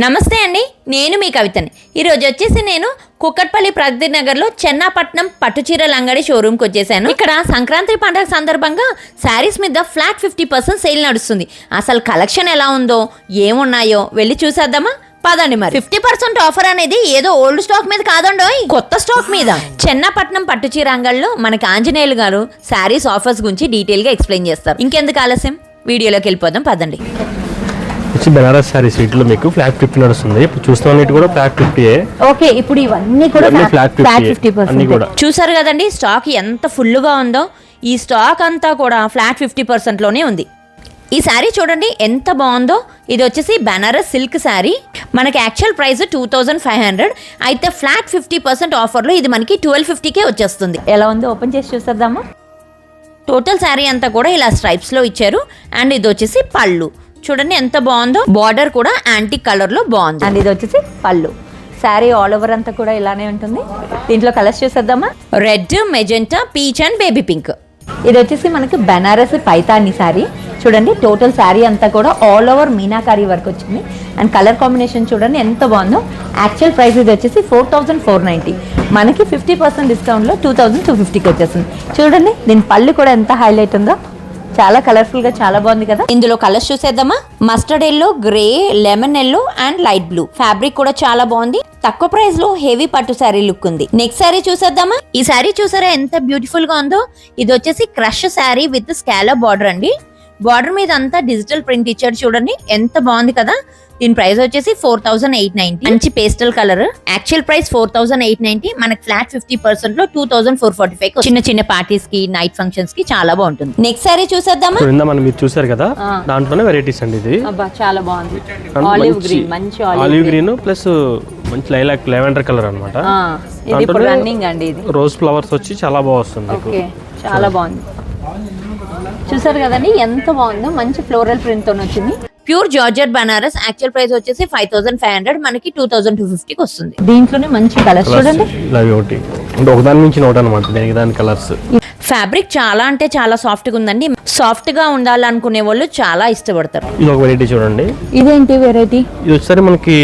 నమస్తే అండి నేను మీ కవితని. ఈరోజు వచ్చేసి నేను కుక్కట్పల్లి ప్రగతి నగర్లో చెన్నాపట్నం పట్టుచీరల అంగడి షోరూమ్కి వచ్చేసాను. ఇక్కడ సంక్రాంతి పండుగ సందర్భంగా శారీస్ మీద ఫ్లాట్ ఫిఫ్టీ పర్సెంట్ సేల్ నడుస్తుంది. అసలు కలెక్షన్ ఎలా ఉందో ఏమున్నాయో వెళ్ళి చూసేద్దామా? పదండి మరి. ఫిఫ్టీ పర్సెంట్ ఆఫర్ అనేది ఏదో ఓల్డ్ స్టాక్ మీద కాదండోయ్ కొత్త స్టాక్ మీద. చెన్నాపట్నం పట్టుచీర అంగడిలో మనకి ఆంజనేయులు గారు శారీస్ ఆఫర్స్ గురించి డీటెయిల్గా ఎక్స్ప్లెయిన్ చేస్తారు. ఇంకెందుకు ఆలస్యం? వీడియోలోకి వెళ్ళిపోదాం పదండి. వచ్చి బెనారస్ శారీస్ వీటిలో మీకు ఫ్లాట్ ఫిఫ్టీ నడుస్తుంది. ఇప్పుడు చూస్తున్న కూడా ఫ్లాట్ ఫిఫ్టీ ఓకే ఇప్పుడు ఇవన్నీ కూడా ఇవన్నీ flat 50 ఫ్లాట్ ఫిఫ్టీ అన్ని కూడా. చూసారు కదండి స్టాక్ ఎంత ఫుల్గా ఉందో. ఈ స్టాక్ అంతా కూడా ఫ్లాట్ ఫిఫ్టీ పర్సెంట్లోనే ఉంది. ఈ శారీ చూడండి ఎంత బాగుందో. ఇది వచ్చేసి బెనారస్ సిల్క్ శారీ. మనకి actual price two thousand five hundred అయితే ఫ్లాట్ ఫిఫ్టీ పర్సెంట్ ఆఫర్లో ఇది మనకి ట్వెల్వ్ ఫిఫ్టీకే వచ్చేస్తుంది. ఎలా ఉందో ఓపెన్ చేసి చూసేద్దామా? టోటల్ శారీ అంతా కూడా ఇలా స్ట్రైప్స్లో ఇచ్చారు. అండ్ ఇది వచ్చేసి పళ్ళు. చూడండి ఎంత బాగుందో. బార్డర్ కూడా యాంటిక్ కలర్లో బాగుంది. అండ్ ఇది వచ్చేసి పళ్ళు. శారీ ఆల్ ఓవర్ అంతా కూడా ఇలానే ఉంటుంది. దీంట్లో కలర్స్ చూసేద్దామా? Red magenta peach and baby pink ఇది వచ్చేసి మనకి బెనారస్ పైతాని శారీ చూడండి టోటల్ శారీ అంతా కూడా ఆల్ ఓవర్ మీనాకారీ వర్క్ వచ్చింది. అండ్ కలర్ కాంబినేషన్ చూడండి ఎంత బాగుందో. యాక్చువల్ ప్రైస్ ఇది వచ్చేసి ఫోర్ థౌసండ్ ఫోర్ నైంటీ మనకి ఫిఫ్టీ పర్సెంట్ డిస్కౌంట్లో టూ థౌసండ్ టూ ఫిఫ్టీకి వచ్చేస్తుంది చూడండి దీని పళ్ళు కూడా ఎంత హైలైట్ ఉందో. చాలా కలర్ఫుల్గా చాలా బాగుంది కదా. ఇందులో కలర్స్ చూసేద్దామా? Mustard yellow grey lemon yellow and light blue fabric కూడా చాలా బాగుంది. తక్కువ ప్రైస్లో హెవీ పట్టు శారీ లుక్ ఉంది. నెక్స్ట్ శారీ చూసేద్దామా? ఈ శారీ చూసారా ఎంత బ్యూటిఫుల్గా ఉందో? ఇది వచ్చేసి crush sari with scallop border అండి. బార్డర్ మీద అంతా డిజిటల్ ప్రింట్ ఇచ్చారు చూడండి. ఎంత బాగుంది కదా? దీని ప్రైస్ వచ్చేసి ఫోర్ థౌసండ్ ఎయిట్ నైన్టీ మంచి pastel colour. Actual price four thousand eight ninety మనకి ఫ్లాట్ ఫిఫ్టీ పర్సెంట్లో two thousand four forty five చిన్న చిన్న పార్టీస్కి నైట్ ఫంక్షన్స్కి చాలా బాగుంటుంది. నెక్స్ట్ శారీ చూసేద్దామా? మనం మీరు చూసారు కదా దాంట్లోనే వెరైటీస్ అండి ఇది. అబ్బా చాలా బాగుంది. ఆలివ్ గ్రీన్ మంచి ఆలివ్ గ్రీన్ ప్లస్ మంచి లైలాక్ లెవెండర్ కలర్ అనమాట ఇది ఇప్పుడు రన్నింగ్ అండి ఇది. రోజ్ ఫ్లవర్స్ వచ్చి చాలా బాగా వస్తుంది చాలా బాగుంది. చూసారు కదండి ఎంత బాగుందో మంచి ఫ్లోరల్ ప్రింట్తో వచ్చింది. Pure georgette Banaras. Actual price వచ్చేసి ఫైవ్ థౌసండ్ ఫైవ్ హండ్రెడ్ మనకి టూ థౌసండ్ టూ ఫిఫ్టీకి వస్తుంది. దీంట్లోనే మంచి కలర్స్ చూడండి. ఒకటి. అంటే ఒకదాని నుంచి ఒకటి అనమాట దేనికి దాని కలర్స్ ఫ్యాబ్రిక్ చాలా అంటే చాలా సాఫ్ట్గా ఉందండి. సాఫ్ట్గా ఉండాలనుకునే వాళ్ళు చాలా ఇష్టపడతారు. ఇది ఒక వెరైటీ చూడండి. ఇదేంటి వెరైటీ ఇది వచ్చేసరికి మనకి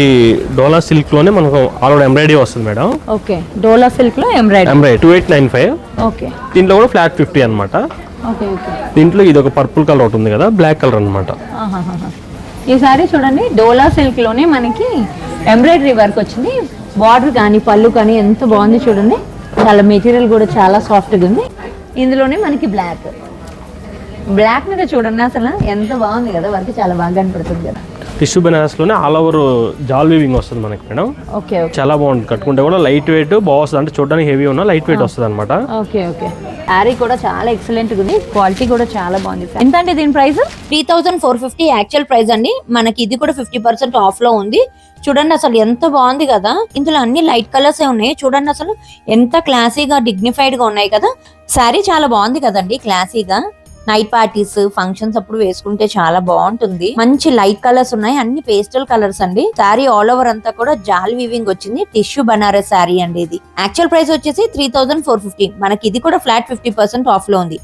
డోలా సిల్క్లోనే మనకు ఆల్రెడీ ఎంబ్రాయిడరీ వస్తుంది మేడం. ఓకే. డోలా సిల్క్లో embroidery embroidery two eight nine five okay. దీంట్లో కూడా ఫ్లాట్ ఫిఫ్టీ అనమాట ఓకే ఓకే. దీంట్లో ఇది ఒక పర్పుల్ కలర్ ఒకటి ఉంది కదా బ్లాక్ కలర్ అనమాట ఈ సారీ చూడండి డోలా సిల్క్లోనే మనకి ఎంబ్రాయిడరీ వర్క్ వచ్చింది. బార్డర్ కానీ పళ్ళు కానీ ఎంత బాగుంది చూడండి. చాలా మెటీరియల్ కూడా చాలా సాఫ్ట్గా ఉంది. ఇందులోనే మనకి బ్లాక్ బ్లాక్ మీద చూడండి అసలు ఎంత బాగుంది కదా వర్క్ చాలా బాగా కనపడుతుంది కదా. టిష్యూ బెనారస్లోనే ఆల్ ఓవర్ జాల్ వీవింగ్ వస్తుంది మనకి మేడం ఓకే ఓకే చాలా బాగుంటుంది కట్టుకుంటే కూడా లైట్ వెయిట్ బాగా వస్తుంది అంటే చూడడానికి హెవీ ఉన్నా లైట్ వెయిట్ వస్తుంది అనమాట ఓకే ఓకే శారీ కూడా చాలా ఎక్సలెంట్ ఉంది క్వాలిటీ కూడా చాలా బాగుంది ఎంత అండి దీని price? Three thousand four fifty actual price అండి. మనకి ఇది కూడా ఫిఫ్టీ పర్సెంట్ ఆఫ్లో ఉంది. చూడండి అసలు ఎంత బాగుంది కదా. ఇందులో అన్ని లైట్ కలర్స్ ఏ ఉన్నాయి. చూడండి అసలు ఎంత క్లాసీగా డిగ్నిఫైడ్గా ఉన్నాయి కదా. శారీ చాలా బాగుంది కదండి క్లాసీగా నైట్ పార్టీస్ ఫంక్షన్స్ అప్పుడు వేసుకుంటే చాలా బాగుంటుంది. మంచి లైట్ కలర్స్ ఉన్నాయి. అన్ని పేస్టల్ కలర్స్ అండి. శారీ ఆల్ ఓవర్ అంతా కూడా జాల్ వీవింగ్ వచ్చింది. టిష్యూ బనారస్ శారీ అండి ఇది. యాక్చువల్ ప్రైస్ వచ్చేసి త్రీ థౌసండ్ ఫోర్ ఫిఫ్టీ మనకి ఇది కూడా ఫ్లాట్ ఫిఫ్టీ పర్సెంట్ ఆఫ్లో ఉంది.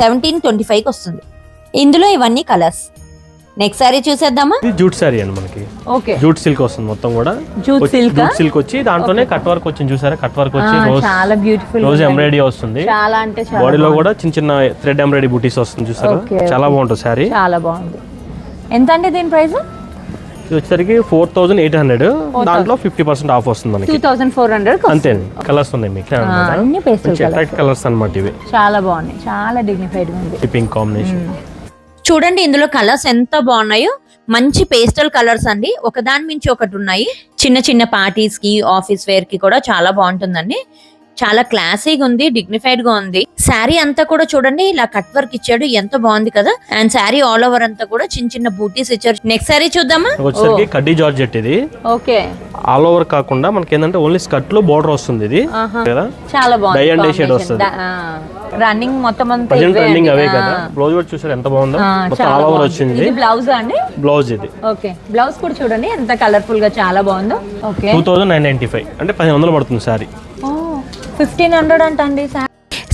సెవెంటీన్ ట్వంటీ ఫైవ్కి వస్తుంది. ఇందులో ఇవన్నీ కలర్స్ నెక్స్ట్ సారీ చూసేద్దామా? జూట్ శారీ అండి మనకి. ఓకే జూట్ సిల్క్ వస్తుంది మొత్తం కూడా. జూట్ సిల్క్ జూట్ సిల్క్ వచ్చి దాంట్లోనే కట్ వర్క్ వచ్చింది చూసారా? కట్ వర్క్ వచ్చి రోజ్ చాలా బ్యూటిఫుల్ రోజ్ ఎంబ్రాయిడరీ వస్తుంది. చాలా అంటే చాలా బాడీలో కూడా చిన్న చిన్న థ్రెడ్ ఎంబ్రాయిడరీ బూటీస్ వస్తుంది చూసారా? చాలా బాగుంటుంది శారీ చాలా బాగుంది. ఎంత అండి దీని ప్రైస్? ఇది వచ్చేసరికి ఫోర్ థౌసండ్ ఎయిట్ హండ్రెడ్ దాంట్లో ఫిఫ్టీ పర్సెంట్ ఆఫ్ వస్తుంది మనకి. టూ థౌసండ్ ఫోర్ హండ్రెడ్ అంతే కలర్స్ ఉన్నాయి మీకు. అన్ని కలర్స్ అనమాట ఇవి. చాలా బాగున్నాయి. చాలా డిగ్నిఫైడ్ ఉంది. పింక్ కాంబినేషన్ చూడండి ఇందులో కలర్స్ ఎంత బాగున్నాయో. మంచి పేస్టల్ కలర్స్ అండి. ఒకదాని మించి ఒకటి ఉన్నాయి. చిన్న చిన్న పార్టీస్కి ఆఫీస్ వేర్కి కూడా చాలా బాగుంటుందండి. చాలా క్లాసీగా ఉంది డిగ్నిఫైడ్గా ఉంది. శారీ అంతా కూడా చూడండి ఇలా కట్ వర్క్ ఇచ్చాడు ఎంత బాగుంది కదా. అండ్ శారీ ఆల్ ఓవర్ అంతా కూడా చిన్న చిన్న బూటీస్ ఇచ్చారు. నెక్స్ట్ శారీ చూద్దామా? వచ్చేసరికి కడ్డీ జార్జెట్ ఇది. ఓకే. ఆల్ ఓవర్ కాకుండా మనకి ఏంటంటే ఓన్లీ స్కర్ట్లో బోర్డర్ వస్తుంది ఇది. కదా? చాలా బాగుంది వస్తది. రన్నింగ్ మొత్తం అంతా ప్రజెంట్ అండి. అవే కదా. బ్లౌజ్ కూడా చూసారు? ఎంత బాగుందో? మొత్తం చాలా ఆల్ ఓవర్. వచ్చింది. ఇది బ్లౌజ్ అండి? బ్లౌజ్ ఇది. ఓకే. బ్లౌజ్ కూడా చూడండి ఎంత కలర్ఫుల్గా చాలా బాగుందో. Okay. Two thousand nine ninety five అంటే పదిహేను వందలు పడుతుంది శారీ. ఫిఫ్టీన్ హండ్రెడ్ అంట అండి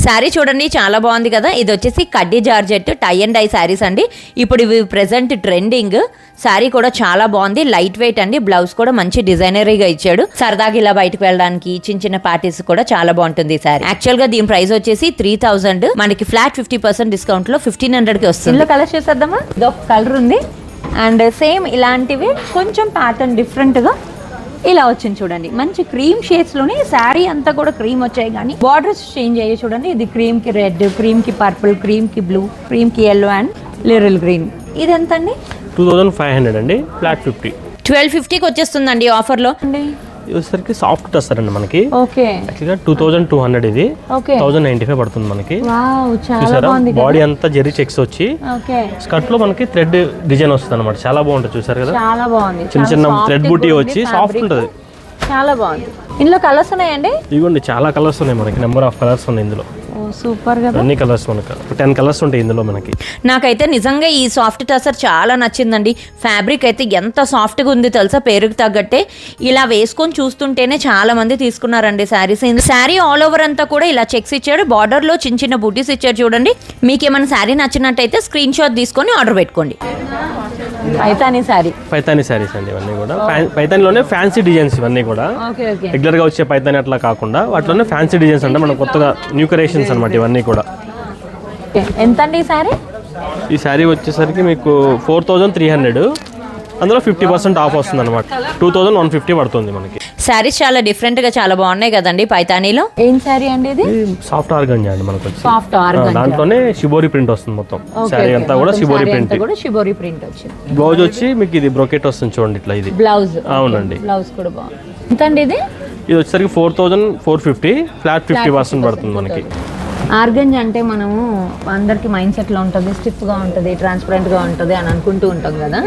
శారీ చూడండి చాలా బాగుంది కదా. ఇది వచ్చేసి కడ్డీ georgette tie and dye saris అండి. ఇప్పుడు ఇవి ప్రెసెంట్ ట్రెండింగ్ శారీ కూడా చాలా బాగుంది. లైట్ వెయిట్ అండి. బ్లౌజ్ కూడా మంచి డిజైనరీగా ఇచ్చాడు. సరదాగా ఇలా బయటకు వెళ్ళడానికి చిన్న చిన్న పార్టీస్ కూడా చాలా బాగుంటుంది శారీ యాక్చువల్గా దీని ప్రైస్ వచ్చేసి త్రీ థౌసండ్ మనకి ఫ్లాట్ ఫిఫ్టీ పర్సెంట్ డిస్కౌంట్లో ఫిఫ్టీన్ హండ్రెడ్కి వస్తుంది. ఇందులో కలర్ చూసేద్దామా? కలర్ ఉంది. అండ్ సేమ్ ఇలాంటివి కొంచెం ప్యాటర్న్ డిఫరెంట్గా ఇలా వచ్చింది చూడండి. మంచి క్రీమ్ షేడ్స్లోనే శారీ అంతా కూడా క్రీమ్ వచ్చాయి కానీ బార్డర్స్ చేంజ్ అయ్యాయి చూడండి. ఇది క్రీమ్కి రెడ్ క్రీమ్కి పర్పుల్ క్రీమ్కి బ్లూ క్రీమ్కి ఎల్లో అండ్ లిరిల్ గ్రీన్ ఇది ఎంత అండి టూ థౌజండ్ ఫైవ్ హండ్రెడ్ అండి ఫ్లాట్ ఫిఫ్టీ ట్వెల్వ్ ఫిఫ్టీకి వచ్చేస్తుందండి ఆఫర్లో. అండి. వచ్చేసరికి సాఫ్ట్ వస్తారండి మనకి. ఓకే. యాక్చువల్గా టూ థౌజండ్ టూ హండ్రెడ్ ఇది. థౌజండ్ నైంటీ ఫైవ్ పడుతుంది మనకి. చూసారా? బాగుంది బాడీ అంతా జెరీ చెక్స్ వచ్చి. ఓకే. స్కర్ట్లో మనకి థ్రెడ్ డిజైన్ వస్తుంది అనమాట చాలా బాగుంటుంది చూసారు కదా? చాలా బాగుంది. చిన్న చిన్న booty ఉంది వచ్చి soft ఉంటది. చాలా బాగుంది. ఇందులో కలర్స్ ఉన్నాయండి? ఇదిగోండి చాలా కలర్స్ ఉన్నాయి మనకి. నెంబర్ ఆఫ్ కలర్స్ ఉన్నాయి ఇందులో. సూపర్ కదా. అన్ని కలర్స్ మనకి. టెన్ కలర్స్ ఉంటాయి ఇందులో మనకి. నాకైతే నిజంగా ఈ సాఫ్ట్ టసర్ చాలా నచ్చిందండి. ఫ్యాబ్రిక్ అయితే ఎంత సాఫ్ట్గా ఉంది తెలుసా? పేరుకు తగ్గట్టే. ఇలా వేసుకొని చూస్తుంటేనే చాలా మంది తీసుకున్నారండి శారీస్. శారీ ఆల్ ఓవర్ అంతా కూడా ఇలా చెక్స్ ఇచ్చాడు. బార్డర్లో చిన్న చిన్న బూటీస్ ఇచ్చాడు చూడండి. మీకు ఏమైనా శారీ నచ్చినట్టయితే స్క్రీన్ షాట్ తీసుకొని ఆర్డర్ పెట్టుకోండి. పైతాని శారీ. పైతాని శారీస్ అండి ఇవన్నీ కూడా. పైతానిలోనే ఫ్యాన్సీ డిజైన్స్ ఇవన్నీ కూడా. రెగ్యులర్గా వచ్చే పైతాని అట్లా కాకుండా వాటిలోనే ఫ్యాన్సీ డిజైన్స్ అంటే మనం కొత్తగా న్యూ క్రియేషన్స్ అనమాట ఇవన్నీ కూడా. ఎంత అండి ఈ శారీ? ఈ శారీ వచ్చేసరికి మీకు ఫోర్ థౌజండ్ త్రీ హండ్రెడ్. అందులో ఫిఫ్టీ పర్సెంట్ ఆఫ్ వస్తుంది అనమాట టూ థౌజండ్ వన్ ఫిఫ్టీ పడుతుంది మనకి. శారీస్ చాలా డిఫరెంట్గా చాలా బాగున్నాయి కదండి పైతానీలో? ఏం శారీ అండి ఇది? సాఫ్ట్ ఆర్గంజా అండి మనకు సాఫ్ట్ ఆ, దాంట్లోనే షిబోరి ప్రింట్ వస్తుంది మొత్తం. శారీ అంతా కూడా షిబోరి ప్రింట్. కూడా షిబోరి ప్రింట్ వచ్చింది. బ్లౌజ్ వచ్చి మీకు ఇది బ్రొకెట్ వస్తుంది చూడండి ఇట్లా ఇది. బ్లౌజ్. అవునండి. బ్లౌజ్ కూడా బాగుంది. ఎంత అండి ఇది? ఇది వచ్చేసరికి four thousand four fifty flat fifty percent పడుతుంది మనకి. ఆర్గంజ్ అంటే మనము అందరికి మైండ్ సెట్లో ఉంటుంది స్టిఫ్గా ఉంటుంది ట్రాన్స్పరెంట్గా ఉంటుంది అని అనుకుంటూ ఉంటాం కదా.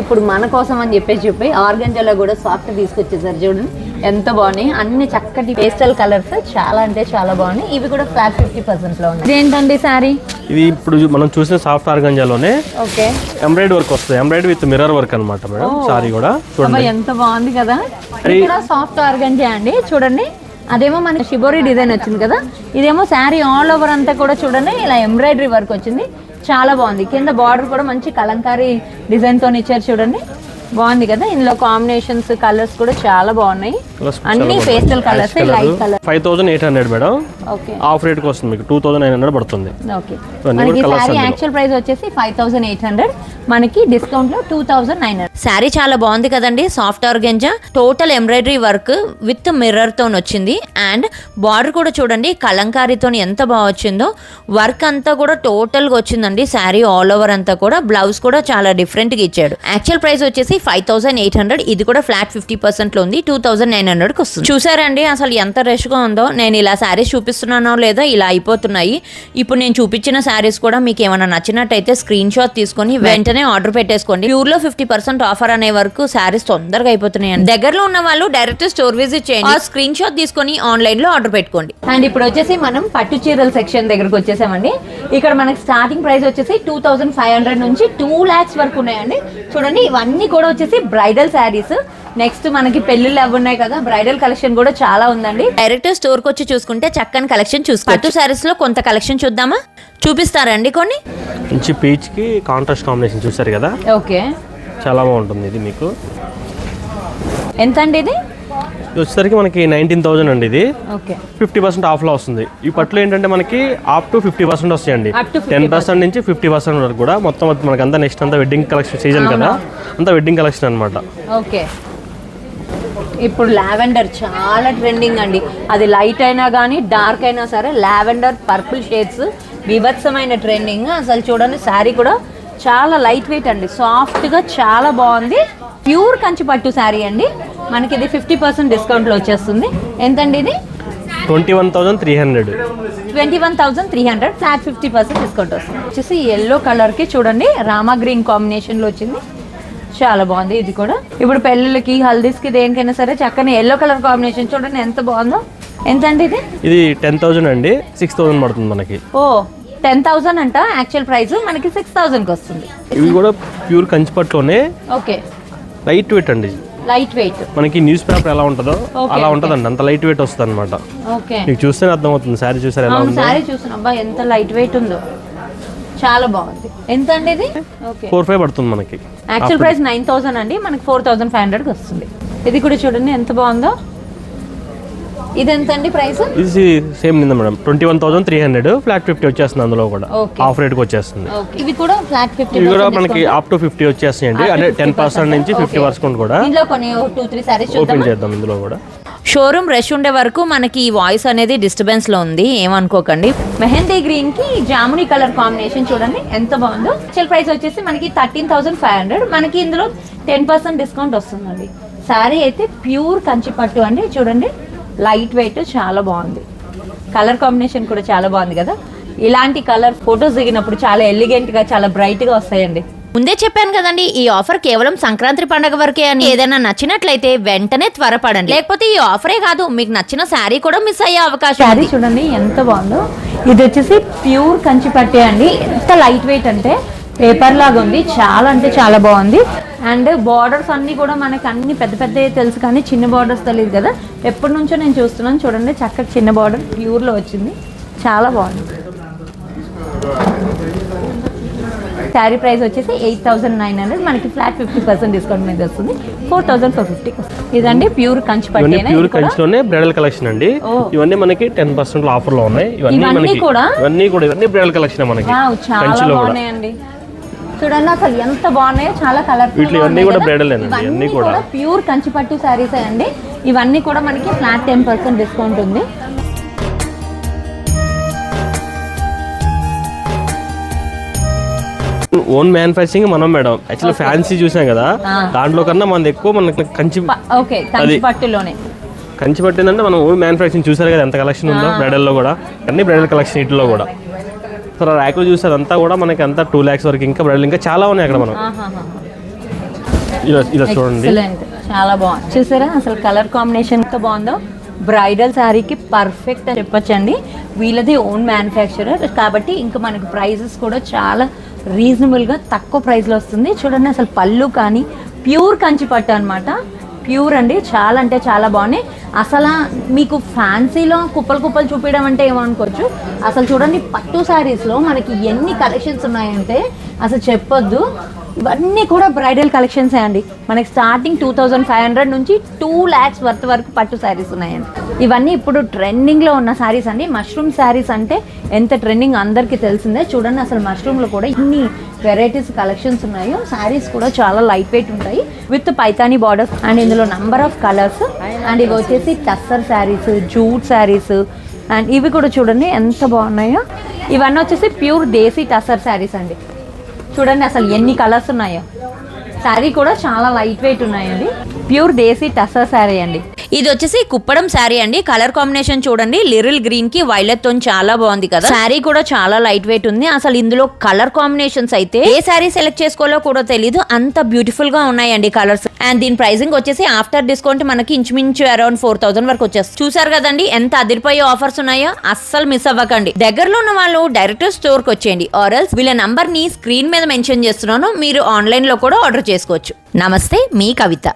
ఇప్పుడు మన కోసం అని చెప్పేసి చెప్పి ఆర్గంజాలో కూడా సాఫ్ట్ తీసుకొచ్చేసారు చూడండి. ఎంత బాగున్నాయి. అన్ని చక్కటి పేస్టల్ కలర్స్ చాలా అంటే చాలా బాగున్నాయి. ఇవి కూడా ఫ్లాట్ ఫిఫ్టీ పర్సెంట్లో ఉన్నాయి. ఇదేంటండి శారీ ఇది ఇప్పుడు మనం చూసిన సాఫ్ట్ ఆర్గంజాలోనే ఓకే. ఎంబ్రాయిడ్ వర్క్ వస్తుంది. ఎంబ్రాయిడ్ విత్ మిర్రర్ వర్క్ అనమాట మేడం సారీ కూడా. చూడండి. ఎంత బాగుంది కదా. ఇది కూడా సాఫ్ట్ ఆర్గంజా అండి. చూడండి. అదేమో మనకి షిబోరి డిజైన్ వచ్చింది కదా. ఇదేమో శారీ ఆల్ ఓవర్ అంతా కూడా చూడండి ఇలా ఎంబ్రాయిడరీ వర్క్ వచ్చింది. చాలా బాగుంది. కింద బార్డర్ కూడా మంచి కలంకారీ డిజైన్తో ఇచ్చారు చూడండి. బాగుంది కదా. ఇందులో కాంబినేషన్స్ కలర్స్ కూడా చాలా బాగున్నాయి. అన్ని. Pastel colours light colour five thousand eight hundred madam. Okay half రేట్కి వస్తుంది మీకు. టూ థౌసండ్ నైన్ హండ్రెడ్ పడుతుంది. ఓకే మనకి. యాక్చువల్ ప్రైస్ వచ్చేసి ఫైవ్ థౌసండ్ ఎయిట్ హండ్రెడ్ మనకి డిస్కౌంట్లో two thousand nine hundred sari చాలా బాగుంది కదండి soft organza total embroidery work with మిర్రర్తో వచ్చింది. అండ్ బార్డర్ కూడా చూడండి కలంకారీతో ఎంత బాగా వచ్చిందో. వర్క్ అంతా కూడా టోటల్గా వచ్చిందండి శారీ ఆల్ ఓవర్ అంతా కూడా. బ్లౌజ్ కూడా చాలా డిఫరెంట్గా ఇచ్చాడు. యాక్చువల్ ప్రైస్ వచ్చేసి ఫైవ్ థౌసండ్ ఎయిట్ హండ్రెడ్ ఇది కూడా ఫ్లాట్ ఫిఫ్టీ పర్సెంట్లో ఉంది టూ థౌసండ్ నైన్ హండ్రెడ్ వస్తుంది. చూసారండి అసలు ఎంత రష్గా ఉందో. నేను ఇలా శారీస్ చూపిస్తున్నానో లేదా ఇలా అయిపోతున్నాయి. ఇప్పుడు నేను చూపించిన శారీస్ కూడా మీకు ఏమైనా నచ్చినట్టయితే స్క్రీన్ షాట్ తీసుకొని వెంటనే ఆర్డర్ పెట్టేసుకోండి. ప్యూర్లో ఫిఫ్టీ పర్సెంట్ ఆఫ్ ఆఫర్ అనే వరకు శారీస్ తొందరగా అయిపోతున్నాయండి. దగ్గరలో ఉన్న వాళ్ళు డైరెక్ట్ స్టోర్ విజిట్ చేయండి. స్క్రీన్ షాట్ తీసుకొని ఆన్లైన్లో ఆర్డర్ పెట్టుకోండి. అండ్ ఇప్పుడు వచ్చేసి మనం పట్టు చీరల సెక్షన్ దగ్గరకు వచ్చేసామండి. ఇక్కడ మనకి స్టార్టింగ్ ప్రైస్ వచ్చేసి టూ థౌసండ్ ఫైవ్ హండ్రెడ్ నుంచి టూ ల్యాక్స్ వరకు ఉన్నాయండి. చూడండి ఇవన్నీ కూడా వచ్చేసి బ్రైడల్ శారీస్. నెక్స్ట్ మనకి పెళ్ళిళ్ళు అవి ఉన్నాయి కదా బ్రైడల్ కలెక్షన్ కూడా చాలా ఉందండి. డైరెక్ట్ స్టోర్కి వచ్చి చూసుకుంటే చక్కని కలెక్షన్ చూసుకో పట్టు శారీస్లో కొంత కలెక్షన్ చూద్దామా? చూపిస్తారండి కొన్ని? మంచి పీచ్కి కాంట్రాస్ట్ కాంబినేషన్ చూసారు కదా. ఓకే. చాలా బాగుంటుంది ఇది మీకు. ఎంత అండి ఇది? ఇది వచ్చేసరికి మనకి నైన్టీన్ థౌసండ్ అండి ఇది. ఓకే. ఫిఫ్టీ పర్సెంట్ ఆఫ్లో వస్తుంది. ఈ పట్లు ఏంటంటే మనకి అప్ టు ఫిఫ్టీ పర్సెంట్ వస్తాయండి. Up to 50% టెన్ పర్సెంట్ నుంచి ఫిఫ్టీ పర్సెంట్ వరకు కూడా మొత్తం అది మనకి అంతా నెక్స్ట్ అంతా వెడ్డింగ్ కలెక్షన్ సీజన్ కదా. అంతా వెడ్డింగ్ కలెక్షన్ అనమాట ఓకే. ఇప్పుడు లావెండర్ చాలా ట్రెండింగ్ అండి. అది లైట్ అయినా కానీ డార్క్ అయినా సరే లావెండర్ పర్పుల్ షేడ్స్ బీభత్సమైన ట్రెండింగ్ అసలు చూడండి శారీ కూడా చాలా లైట్ వెయిట్ అండి. సాఫ్ట్గా చాలా బాగుంది. ప్యూర్ కంచి పట్టు శారీ అండి. మనకి ఇది ఫిఫ్టీ పర్సెంట్ డిస్కౌంట్లో వచ్చేస్తుంది. ఎంతండి ఇది? Twenty one thousand three hundred twenty one thousand three hundred flat fifty percent discount వస్తుంది. వచ్చేసి ఎల్లో కలర్కి చూడండి. రామా గ్రీన్ కాంబినేషన్లో వచ్చింది. చాలా బాగుంది ఇది కూడా. ఇప్పుడు పెళ్ళిళ్ళకి హల్దీస్కి దేనికైనా సరే చక్కని ఎల్లో కలర్ కాంబినేషన్ చూడండి ఎంత బాగుందో. ఎంత అండి ఇది? ఇది టెన్ థౌసండ్ అండి. సిక్స్ థౌసండ్ పడుతుంది మనకి. ఓ టెన్ థౌసండ్ అంట యాక్చువల్ ప్రైస్ మనకి సిక్స్ థౌసండ్కి వస్తుంది. ఇవి కూడా ప్యూర్ కంచిపట్లోనే ఓకే. లైట్ వెయిట్ అండి. Light weight. మనకి న్యూస్ పేపర్ ఎలా ఉంటుందో అలా. ఉంటుందండి అంత లైట్ వెయిట్ వస్తుంది అనమాట ఓకే. మీకు చూస్తేనే అర్థమవుతుంది శారీ చూసారు ఎలా ఉందో. సారీ చూసిన. అబ్బా ఎంత లైట్ వెయిట్ ఉందో. చాలా బాగుంది. ఎంత అండి ఇది? ఫోర్ ఫైవ్ పడుతుంది మనకి. యాక్చువల్ ప్రైస్ నైన్ థౌసండ్ అండి మనకి ఫోర్ థౌసండ్ ఫైవ్ హండ్రెడ్కి వస్తుంది. ఇది కూడా చూడండి ఎంత బాగుందో. ఇది ఎంత అండి ప్రైస్? ఇది same నిందా madam. Twenty one thousand three hundred. Flat fifty వచ్చేస్తుంది అందులో కూడా. ఆఫ్ రేట్కి వచ్చేస్తుంది. ఇవి కూడా ఫ్లాట్ ఫిఫ్టీ ఇవి కూడా మనకి అప్ టు ఫిఫ్టీ వచ్చేస్తాయండి. అంటే టెన్ పర్సెంట్ నుంచి ఫిఫ్టీ పర్సెంట్ కూడా ఓపెన్ చేద్దాం ఇందులో కూడా. షోరూమ్ రష్ ఉండే వరకు మనకి ఈ వాయిస్ అనేది డిస్టర్బెన్స్లో ఉంది. ఏమనుకోకండి. మెహందీ గ్రీన్కి జామునీ కలర్ కాంబినేషన్ చూడండి. ఎంత బాగుందో. యాక్చువల్ ప్రైస్ వచ్చేసి మనకి థర్టీన్ థౌసండ్ ఫైవ్ హండ్రెడ్ మనకి ఇందులో టెన్ పర్సెంట్ డిస్కౌంట్ వస్తుందండి. శారీ అయితే ప్యూర్ కంచి పట్టు అండి. చూడండి. లైట్ వెయిట్ చాలా బాగుంది. కలర్ కాంబినేషన్ కూడా చాలా బాగుంది కదా. ఇలాంటి కలర్ ఫొటోస్ దిగినప్పుడు చాలా ఎలిగెంట్గా చాలా బ్రైట్గా వస్తాయండి. ముందే చెప్పాను కదండి ఈ ఆఫర్ కేవలం సంక్రాంతి పండగ వరకే అని. ఏదైనా నచ్చినట్లయితే వెంటనే త్వరపడండి. లేకపోతే ఈ ఆఫరే కాదు మీకు నచ్చిన శారీ కూడా మిస్ అయ్యే అవకాశం శారీ. చూడండి ఎంత బాగుందో. ఇది వచ్చేసి ప్యూర్ కంచి పట్టే అండి. ఎంత లైట్ వెయిట్ అంటే పేపర్ లాగా ఉంది. చాలా అంటే చాలా బాగుంది. అండ్ బార్డర్స్ అన్ని కూడా మనకి అన్ని పెద్ద పెద్ద తెలుసు కానీ చిన్న బార్డర్స్ తెలియదు కదా. ఎప్పటి నుంచో నేను చూస్తున్నాను. చూడండి చక్కగా చిన్న బార్డర్ ప్యూర్లో వచ్చింది. చాలా బాగుంది. శారీ ప్రైస్ వచ్చేసి ఎయిట్ థౌసండ్ నైన్ హండ్రెడ్. మనకి ఫ్లాట్ ఫిఫ్టీ పర్సెంట్ డిస్కౌంట్ మీద వస్తుంది. Four thousand four fifty. ఇదండి ప్యూర్ కంచి పట్టేనా ప్యూర్? కంచిలోనే బ్రైడల్ కలెక్షన్ అండి. ఇవన్నీ మనకి టెన్ పర్సెంట్ ఆఫర్లో ఉన్నాయి. ఇవన్నీ కూడా? ఇవన్నీ కూడా ఇవన్నీ బ్రైడల్ కలెక్షన్ మనకి చాలా బాగున్నాయండి. చూడండి అసలు ఎంత బాగున్నాయో చాలా కలర్ వీటిలో ఇవన్నీ కూడా ఏనండి, ఇవన్నీ కూడా. ప్యూర్ కంచి పట్టు శారీస్ అండి. ఇవన్నీ కూడా మనకి ఫ్లాట్ టెన్ పర్సెంట్ డిస్కౌంట్ ఉంది. ఓన్ మ్యానుఫ్యాక్చరింగ్ మనం మేడం. యాక్చువల్లీ ఫ్యాన్సీ చూసాం కదా. దాంట్లో కన్నా మనది ఎక్కువ మనకి కంచి ఓకే కంచి. పట్టులోనే కంచి పట్టిందంటే మనం ఓన్ మ్యానుఫ్యాక్చరింగ్ చూసారు కదా ఎంత కలెక్షన్ ఉందో బ్రైడల్లో కూడా. అన్ని బ్రైడల్ కలెక్షన్ వీటిలో కూడా. సో ర్యాక్లో చూస్తే అదంతా కూడా మనకి అంతా టూ ల్యాక్స్ వరకు ఇంకా బ్రైడల్ ఇంకా చాలా ఉన్నాయి అక్కడ మనం. ఇలా ఇలా చూడండి. చాలా బాగుంది. చూసారా? అసలు కలర్ కాంబినేషన్ ఎంత బాగుందో. బ్రైడల్ శారీకి పర్ఫెక్ట్ అని చెప్పొచ్చండి. వీళ్ళది ఓన్ మ్యానుఫ్యాక్చరర్ కాబట్టి ఇంకా మనకి ప్రైజెస్ కూడా చాలా రీజనబుల్గా తక్కువ ప్రైస్లో వస్తుంది. చూడండి అసలు పళ్ళు కానీ ప్యూర్ కంచి పట్టు అనమాట ప్యూర్ అండి. చాలా అంటే చాలా బాగున్నాయి. అసలు మీకు ఫ్యాన్సీలో కుప్పలు కుప్పలు చూపించడం అంటే ఏమనుకోవచ్చు అసలు చూడండి పట్టు శారీస్లో మనకి ఎన్ని కలెక్షన్స్ ఉన్నాయంటే అసలు చెప్పొద్దు. ఇవన్నీ కూడా బ్రైడల్ కలెక్షన్సే అండి. మనకి starting two thousand five hundred నుంచి టూ ల్యాక్స్ వర్త్ వరకు పట్టు శారీస్ ఉన్నాయండి. ఇవన్నీ ఇప్పుడు ట్రెండింగ్లో ఉన్న శారీస్ అండి. మష్రూమ్ శారీస్ అంటే ఎంత ట్రెండింగ్ అందరికీ తెలిసిందే. చూడండి అసలు మష్రూమ్లో కూడా ఇన్ని వెరైటీస్ కలెక్షన్స్ ఉన్నాయో. శారీస్ కూడా చాలా లైట్ వెయిట్ ఉంటాయి. విత్ పైతానీ బార్డర్స్ అండ్ ఇందులో నంబర్ ఆఫ్ కలర్స్ అండ్ ఇవి వచ్చేసి టస్సర్ శారీస్ జూట్ శారీస్ అండ్ ఇవి కూడా చూడండి ఎంత బాగున్నాయో. ఇవన్నీ వచ్చేసి ప్యూర్ దేశీ టస్సర్ శారీస్ అండి. చూడండి అసలు ఎన్ని కలర్స్ ఉన్నాయో. శారీ కూడా చాలా లైట్ వెయిట్ ఉన్నాయండి. ప్యూర్ దేశీ టసర్ శారీ అండి. ఇది వచ్చేసి కుప్పడం శారీ అండి. కలర్ కాంబినేషన్ చూడండి. లిరిల్ గ్రీన్కి వైలెట్తో చాలా బాగుంది కదా. శారీ కూడా చాలా లైట్ వెయిట్ ఉంది. అసలు ఇందులో కలర్ కాంబినేషన్స్ అయితే ఏ శారీ సెలెక్ట్ చేసుకోవాలో కూడా తెలీదు. అంత బ్యూటిఫుల్గా ఉన్నాయండి కలర్స్ అండ్ దీని ప్రైసింగ్ వచ్చేసి ఆఫ్టర్ డిస్కౌంట్ మనకి ఇంచుమించు అరౌండ్ ఫోర్ థౌసండ్ వరకు వచ్చేస్తుంది. చూసారు కదండి? ఎంత అదిరిపోయే ఆఫర్స్ ఉన్నాయో అస్సలు మిస్ అవ్వకండి. దగ్గరలో ఉన్న వాళ్ళు డైరెక్ట్ స్టోర్కి వచ్చేయండి. ఆర్ఎల్స్ వీళ్ళ నంబర్ని స్క్రీన్ మీద మెన్షన్ చేస్తున్నాను. మీరు ఆన్లైన్లో కూడా ఆర్డర్ చేసుకోవచ్చు. నమస్తే మీ కవిత.